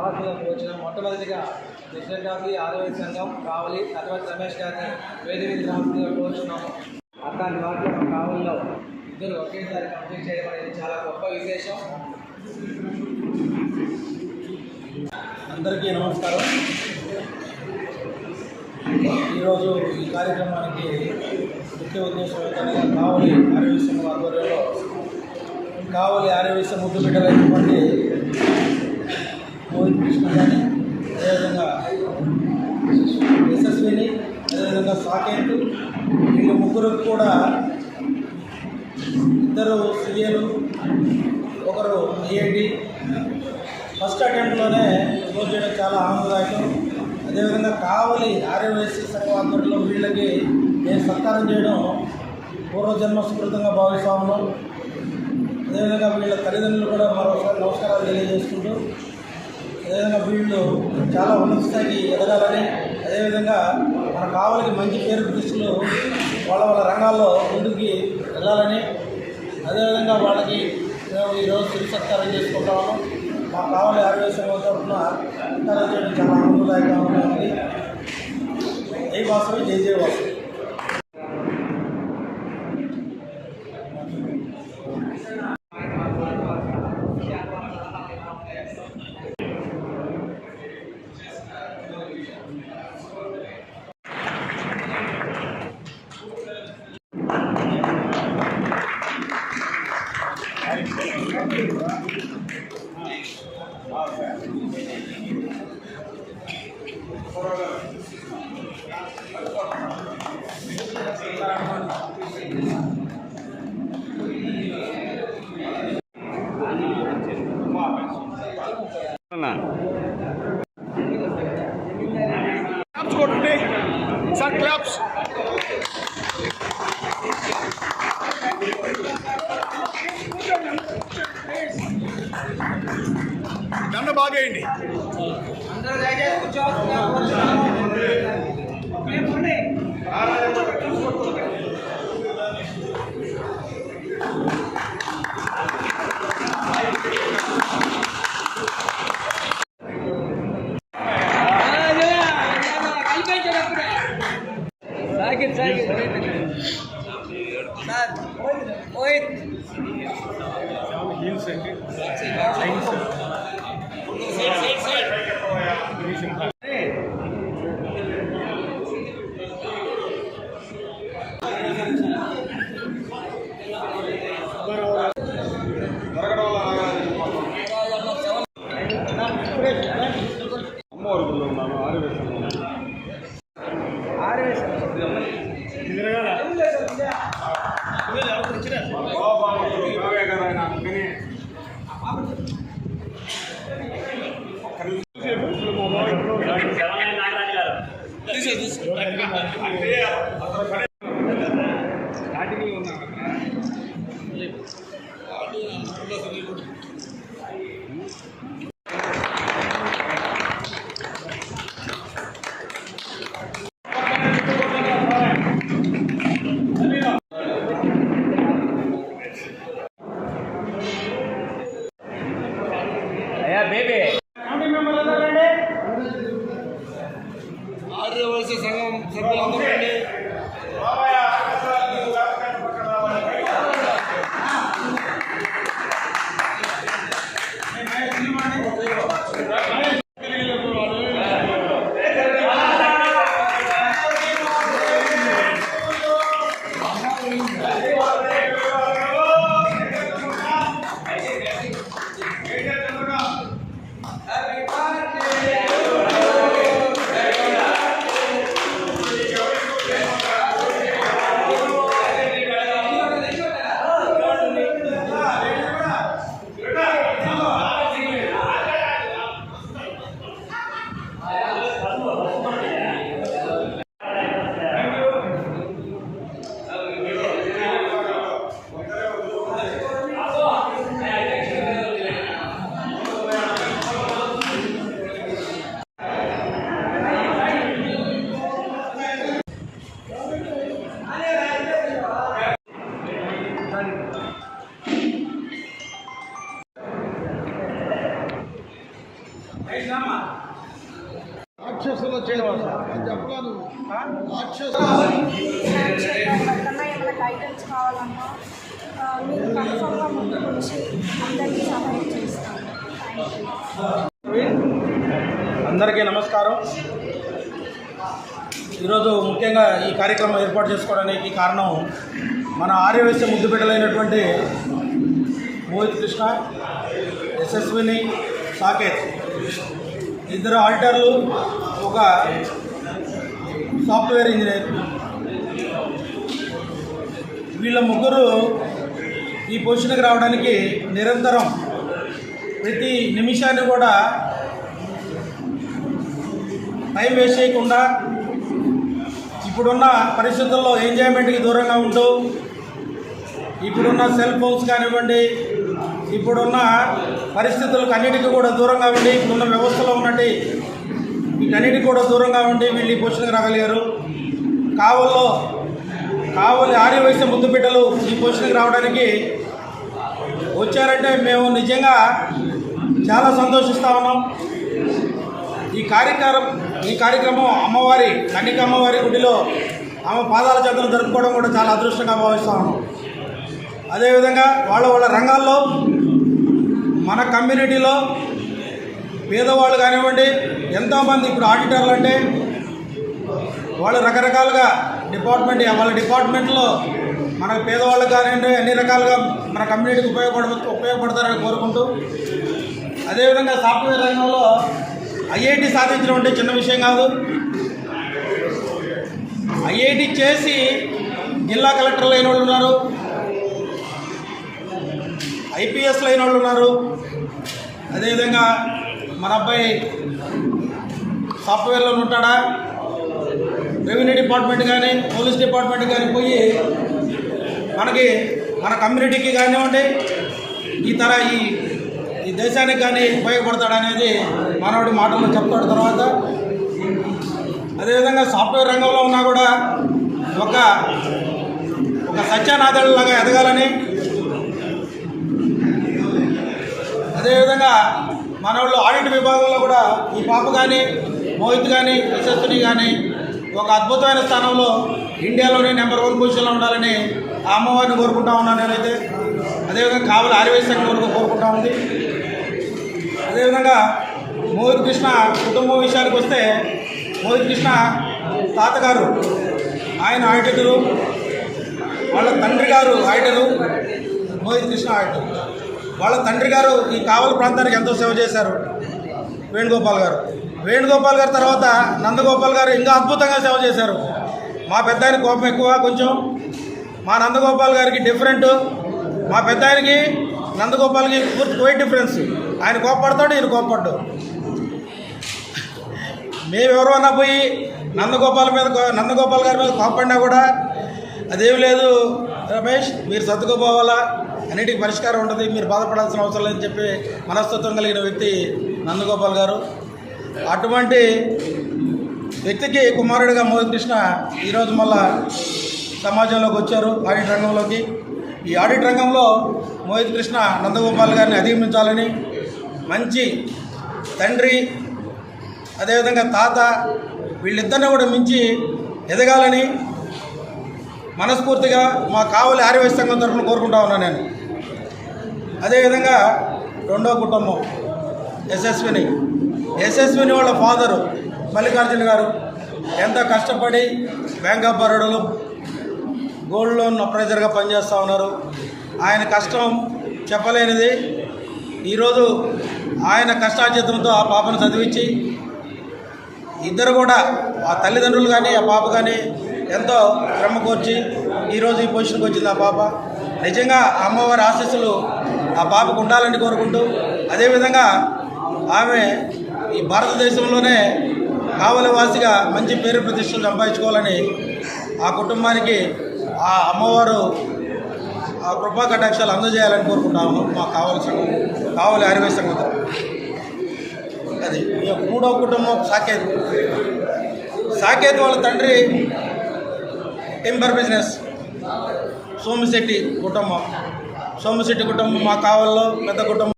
సమావేశంలోకి వచ్చిన మొట్టమొదటిగా ప్రెసిడెంట్ గారికి ఆదివారి సంఘం కావలి తర్వాత రమేష్ గారిని వేదిక మీద కోరుచున్నాము. అట్లాంటి వాటిలో మా కావలిలో ఇద్దరు ఒకేసారి కంప్లీట్ చేయడం అనేది చాలా గొప్ప విశేషం. అందరికీ నమస్కారం. ఈరోజు ఈ కార్యక్రమానికి ముఖ్య ఉద్దేశం ఏంటంటే కావలి ఆర్యవిశ్వం ఆధ్వర్యంలో కావలి ఆర్యవిశ్వం ముద్దు బిడ్డలైనటువంటి మోహిత్ అదేవిధంగా యశస్విని అదేవిధంగా సాకేత్ వీళ్ళు ముగ్గురు కూడా ఇద్దరు సీఏలు ఒకరు ఐఐటి ఫస్ట్ అటెంప్ట్లోనే క్లోజ్ చేయడం చాలా ఆనందదాయకం అదేవిధంగా కావలి ఆర్యవైశ్య సంఘం ఆధ్వర్యంలో వీళ్ళకి నేను సత్కారం చేయడం పూర్వజన్మ స్ఫూర్తంగా భావిస్తా ఉన్నాం అదేవిధంగా వీళ్ళ తల్లిదండ్రులు కూడా మరోసారి నమస్కారాలు తెలియజేసుకుంటూ అదేవిధంగా వీళ్ళు చాలా ఉన్నత స్థాయికి ఎదగాలని అదేవిధంగా మన కావలికి మంచి పేరు ప్రతిష్టలు వాళ్ళ వాళ్ళ రంగాల్లో ముందుకి వెళ్ళాలని అదేవిధంగా వాళ్ళకి మేము ఈరోజు తిరు సత్కారం చేసుకుంటాము మా కావలి ఆరోగ్యం తరఫున సత్కారం చేయడం చాలా ఆనందదాయకంగా ఉంది. జై వాసవి జై జయ వాసవి కొట్టండి సార్ క్లాప్స్ దండ బాగా వేయండి అందరూ తిరగాల baby రాక్షసుల చేయడం గైడెన్స్ కావాలన్నా మీరు కన్ఫర్మ్గా ముందుకు వచ్చి అందరికీ సహాయం చేస్తాను అందరికీ నమస్కారం. ఈరోజు ముఖ్యంగా ఈ కార్యక్రమం ఏర్పాటు చేసుకోవడానికి కారణం మన ఆర్యవేశ ముద్దుబిడ్డలైనటువంటి మోహిత్ కృష్ణ యశస్విని సాకేత్. ఇద్దరు ఆడిటర్లు ఒక సాఫ్ట్వేర్ ఇంజనీర్. వీళ్ళ ముగ్గురు ఈ పొజిషన్కి రావడానికి నిరంతరం ప్రతి నిమిషాన్ని కూడా టైం వేస్ట్ చేయకుండా ఇప్పుడున్న పరిస్థితుల్లో ఎంజాయ్మెంట్కి దూరంగా ఉంటూ ఇప్పుడున్న సెల్ ఫోన్స్ కానివ్వండి ఇప్పుడున్న పరిస్థితులకు అన్నిటికీ కూడా దూరంగా ఉండి ఇప్పుడున్న వ్యవస్థలో ఉన్నట్టు వీటన్నిటికీ కూడా దూరంగా ఉండి వీళ్ళు ఈ పొజిషన్కి రాగలిగారు. కావల్లో కావలి ఆర్యవైశ్య ముద్దు బిడ్డలు ఈ పొజిషన్కి రావడానికి వచ్చారంటే మేము నిజంగా చాలా సంతోషిస్తా ఉన్నాం. ఈ కార్యక్రమం ఈ కార్యక్రమం అమ్మవారి కన్నిక అమ్మవారి గుడిలో ఆమె పాదాల చేతులు జరుపుకోవడం కూడా చాలా అదృష్టంగా భావిస్తా ఉన్నాం. అదేవిధంగా వాళ్ళ వాళ్ళ రంగాల్లో మన కమ్యూనిటీలో పేదవాళ్ళు కానివ్వండి ఎంతోమంది ఇప్పుడు ఆడిటర్లు అంటే వాళ్ళు రకరకాలుగా డిపార్ట్మెంట్ వాళ్ళ డిపార్ట్మెంట్లో మన పేదవాళ్ళకి కానివ్వండి అన్ని రకాలుగా మన కమ్యూనిటీకి ఉపయోగపడ ఉపయోగపడతారని కోరుకుంటూ అదేవిధంగా సాఫ్ట్వేర్ రంగంలో ఐఐటి సాధించడం అంటే చిన్న విషయం కాదు. ఐఐటి చేసి జిల్లా కలెక్టర్లు అయిన వాళ్ళు ఉన్నారు. ఐపీఎస్లు అయిన వాళ్ళు ఉన్నారు. అదేవిధంగా మన అబ్బాయి సాఫ్ట్వేర్లో ఉంటాడా? రెవెన్యూ డిపార్ట్మెంట్ కానీ పోలీస్ డిపార్ట్మెంట్ కానీ పోయి మనకి మన కమ్యూనిటీకి కానివ్వండి ఈ తర ఈ ఈ దేశానికి కానీ ఉపయోగపడతాడు అనేది మానవుడి మాటల్లో చెప్తాడు తర్వాత. అదేవిధంగా సాఫ్ట్వేర్ రంగంలో ఉన్నా కూడా ఒక ఒక సత్యానాథులాగా ఎదగాలని అదేవిధంగా మన వాళ్ళు ఆడిట్ విభాగంలో కూడా ఈ పాప కానీ మోహిత్ కానీ యశస్విని కానీ ఒక అద్భుతమైన స్థానంలో ఇండియాలోనే నెంబర్ వన్ పొజిషన్లో ఉండాలని ఆ అమ్మవారిని కోరుకుంటా ఉన్నాను నేనైతే. అదేవిధంగా కావలి ఆర్యవేశ సంఘం కోరుకుంటా ఉంది. అదేవిధంగా మోహిత్ కృష్ణ కుటుంబం విషయానికి వస్తే మోహిత్ కృష్ణ తాతగారు ఆయన ఆడిటరు వాళ్ళ తండ్రి గారు ఆడిటరు మోహిత్ కృష్ణ ఆడిటరు. వాళ్ళ తండ్రి గారు ఈ కావలి ప్రాంతానికి ఎంతో సేవ చేశారు. వేణుగోపాల్ గారు. వేణుగోపాల్ గారు తర్వాత నందగోపాల్ గారు ఇంకా అద్భుతంగా సేవ చేశారు. మా పెద్ద ఆయన కోపం ఎక్కువ కొంచెం. మా నందగోపాల్ గారికి డిఫరెంట్ మా పెద్ద ఆయనకి నందగోపాల్కి పూర్తి క్వైట్ డిఫరెన్స్ ఆయన కోపడతాడు ఈయన కోపడ్డు మేము ఎవరైనా పోయి నందగోపాల్ మీద నందగోపాల్ గారి మీద కోపడినా కూడా అదేమి లేదు. రమేష్ మీరు సర్దుకుపోవాలా? అన్నిటికీ పరిష్కారం ఉంటుంది. మీరు బాధపడాల్సిన అవసరం లేదని చెప్పి మనస్తత్వం కలిగిన వ్యక్తి నందగోపాల్ గారు. అటువంటి వ్యక్తికి కుమారుడిగా మోహిత్ కృష్ణ ఈరోజు మళ్ళా సమాజంలోకి వచ్చారు ఆడిట్ రంగంలోకి. ఈ ఆడిట్ రంగంలో మోహిత్ కృష్ణ నందగోపాల్ గారిని అధిగమించాలని మంచి తండ్రి అదేవిధంగా తాత వీళ్ళిద్దరిని కూడా మించి ఎదగాలని మనస్ఫూర్తిగా మా కావలి ఆర్యవేశ సంఘం తరఫున కోరుకుంటా ఉన్నాను నేను. అదేవిధంగా రెండో కుటుంబం యశస్విని. యశస్విని వాళ్ళ ఫాదరు మల్లికార్జున గారు. ఎంతో కష్టపడి బ్యాంక్ ఆఫ్ బరోడాలో గోల్డ్ లోన్ అప్రైజర్గా పనిచేస్తూ ఉన్నారు. ఆయన కష్టం చెప్పలేనిది. ఈరోజు ఆయన కష్టార్జితంతో ఆ పాపను చదివించి ఇద్దరు కూడా ఆ తల్లిదండ్రులు కానీ ఆ పాప కానీ ఎంతో శ్రమ కోర్చి ఈరోజు ఈ పొజిషన్కి వచ్చింది ఆ పాప. నిజంగా అమ్మవారి ఆశీస్సులు ఆ పాపకు ఉండాలని కోరుకుంటూ అదేవిధంగా ఆమె ఈ భారతదేశంలోనే కావలివాసిగా మంచి పేరు ప్రతిష్టలు సంపాదించుకోవాలని ఆ కుటుంబానికి ఆ అమ్మవారు ఆ కృపా కటాక్షాలు అందజేయాలని కోరుకుంటాము మాకు కావాల్సిన కావాలి ఆర్యవేశ సంగతి అది మూడో కుటుంబం సాకేత్. సాకేత్ వాళ్ళ తండ్రి టింబర్ బిజినెస్. సోమిశెట్టి కుటుంబం. సోమిశెట్టి కుటుంబం మా కావల్లో పెద్ద కుటుంబం.